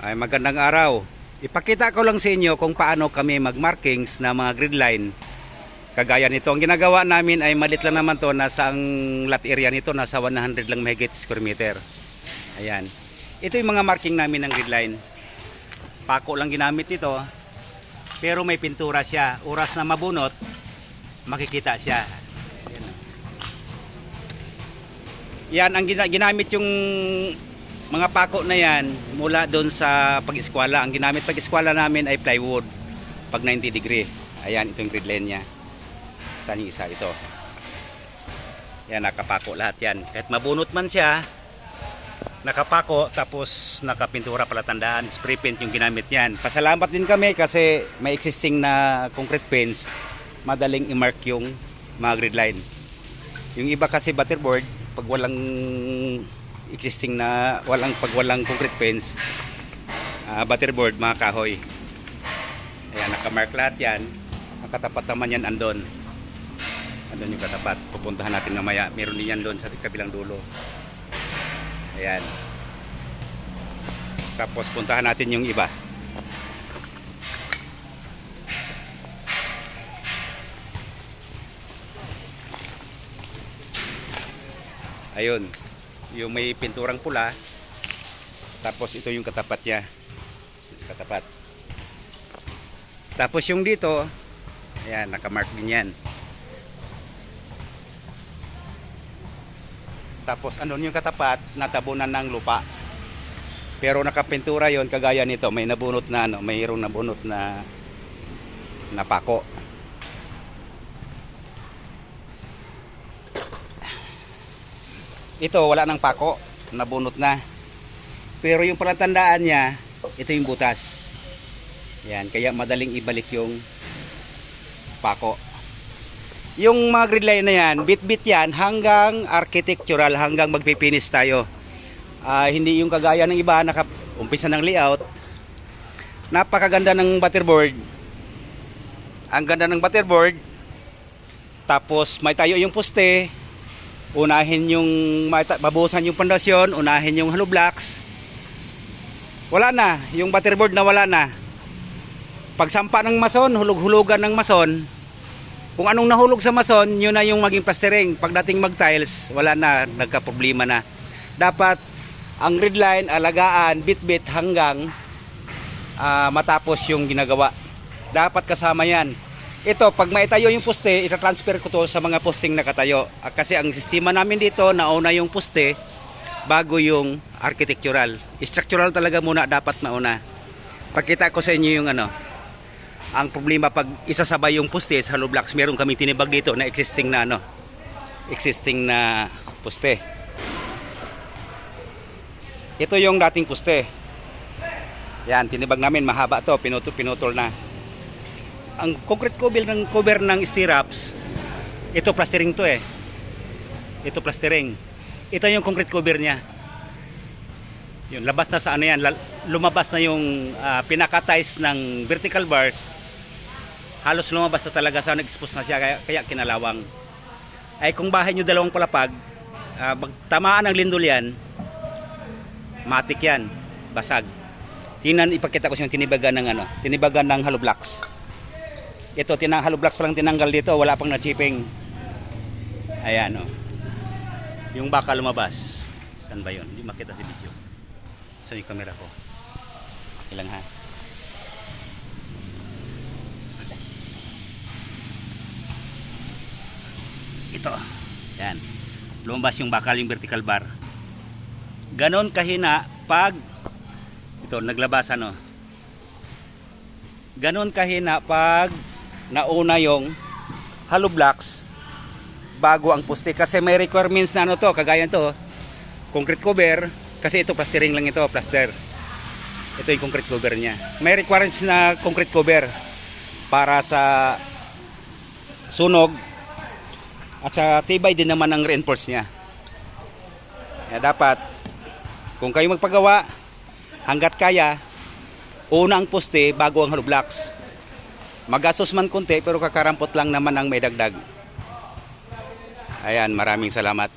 Ay magandang araw. Ipakita ko lang sa inyo kung paano kami mag-markings na mga grid line. Kagaya nito, ang ginagawa namin ay malit lang naman to, nasa ang lot area nito, nasa 100 lang mahigit square meter. Ayan. Ito yung mga marking namin ng grid line. Pako lang ginamit ito, pero may pintura siya. Oras na mabunot, makikita siya. Ayan. Yan ang gina- ginamit yung mga pako na yan mula doon sa pag-eskwala. Ang ginamit pag-eskwala namin ay plywood pag 90 degree. Ayan, ito yung grid line niya. Saan yung isa? Ito. Yan, nakapako lahat yan. Kahit mabunot man siya, nakapako tapos nakapintura pala tandaan. Spray paint yung ginamit yan. Pasalamat din kami kasi may existing na concrete paints. Madaling i-mark yung mga grid line. Yung iba kasi butterboard, pag walang existing na walang pag walang concrete fence uh, butterboard mga kahoy. Ayan nakamark lahat yan. Ang katapat naman yan andon. Andon yung katapat. Pupuntahan natin mamaya. Meron din yan doon sa kabilang dulo. Ayan. Tapos puntahan natin yung iba. Ayun yung may pinturang pula tapos ito yung katapat niya. Katapat. Tapos yung dito ayan nakamark din yan. Tapos ano yung katapat natabunan ng lupa. Pero nakapintura yon kagaya nito. May nabunot na ano mayroong nabunot na napako ito wala nang pako. Nabunot na. Pero yung palatandaan niya ito yung butas. Yan kaya madaling ibalik yung pako. Yung mga grid line na yan bit bit yan hanggang architectural hanggang magpipinis tayo. Ah, hindi yung kagaya ng iba naka umpisa ng layout. Napakaganda ng butterboard. Ang ganda ng butterboard tapos may tayo yung poste unahin yung babusan yung pundasyon, unahin yung hollow blocks. Wala na, yung butterboard na wala na. Pagsampa ng mason, hulog-hulugan ng mason. Kung anong nahulog sa mason, yun na yung maging plastering. Pagdating mag-tiles, wala na, nagka-problema na. Dapat ang grid line, alagaan, bit-bit hanggang ah, matapos yung ginagawa. Dapat kasama yan. Ito, pag maitayo yung poste, itatransfer ko to sa mga posting nakatayo. Ah, Kasi ang sistema namin dito, nauna yung poste bago yung architectural. Structural talaga muna dapat mauna. Pakita ko sa inyo yung ano. Ang problema pag isasabay yung poste sa hollow blocks, meron kami tinibag dito na existing na ano. Existing na poste. Ito yung dating poste. Yan, tinibag namin mahaba to, pinutol pinutol na ang concrete cover ng cover ng stirrups ito plastering to eh. Ito plastering. Ito yung concrete cover niya. Yun labas na sa ano yan lumabas na yung uh, pinaka-ties ng vertical bars. Halos lumabas na talaga sa nag-expose na siya kaya, kaya kinalawang. Ay kung bahay nyo dalawang palapag uh, tamaan ng lindol yan matik yan basag. Tingnan ipakita ko sa inyo tinibagan ng ano tinibagan ng hollow blocks ito, tinang hollow blocks pa lang tinanggal dito, wala pang na-chipping. Ayan, oh. Yung baka lumabas. Saan ba yun? Hindi makita si video. Saan yung camera ko? Ilang ha? Ito. Yan. Lumabas yung bakal yung vertical bar. Ganon kahina pag ito, naglabas ano. Ganon kahina pag nauna yung hollow blocks. Bago ang poste kasi may requirements na ano to kagaya to concrete cover. Kasi ito plastering lang ito plaster. Ito yung concrete cover niya. May requirements na concrete cover para sa sunog. At sa tibay din naman ang reinforce niya. Kaya dapat kung kayo magpagawa hanggat kaya una ang poste bago ang hollow blocks Magastos man konti pero kakarampot lang naman ang may dagdag. Ayan, maraming salamat.